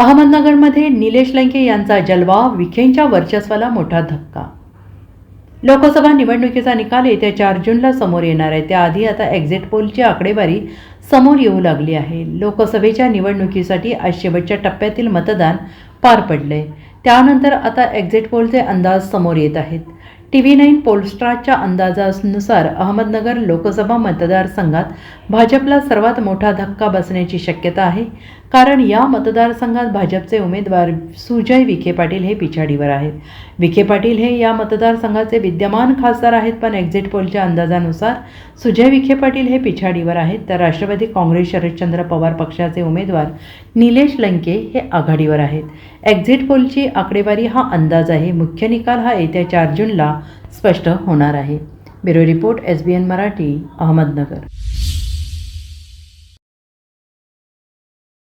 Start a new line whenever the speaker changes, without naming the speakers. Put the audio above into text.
अहमदनगरमध्ये निलेश लंके यांचा जलवा विखेंच्या वर्चस्वाला मोठा धक्का. लोकसभा निवडणुकीचा निकाल येत्या चार जूनला समोर येणार आहे. त्याआधी आता एक्झिट पोलची आकडेवारी समोर येऊ लागली आहे. लोकसभेच्या निवडणुकीसाठी आज शेवटच्या टप्प्यातील मतदान पार पडले त्यानंतर आता एक्झिट पोलचे अंदाज समोर येत आहेत. टी व्ही नाईन पोलस्टारच्या अंदाजानुसार अहमदनगर लोकसभा मतदारसंघात भाजपला सर्वात मोठा धक्का बसण्याची शक्यता आहे. कारण या मतदारसंघात भाजपचे उमेदवार सुजय विखे पाटील हे पिछाडीवर आहेत. विखे पाटील हे या मतदारसंघाचे विद्यमान खासदार आहेत पण एक्झिट पोलच्या अंदाजानुसार सुजय विखे पाटील हे पिछाडीवर आहेत. तर राष्ट्रवादी काँग्रेस शरदचंद्र पवार पक्षाचे उमेदवार निलेश लंके हे आघाडीवर आहेत. एक्झिट पोलची आकडेवारी हा अंदाज आहे. मुख्य निकाल हा येत्या चार जूनला स्पष्ट होणार आहे. Bureau report S B N Marathi Ahmednagar.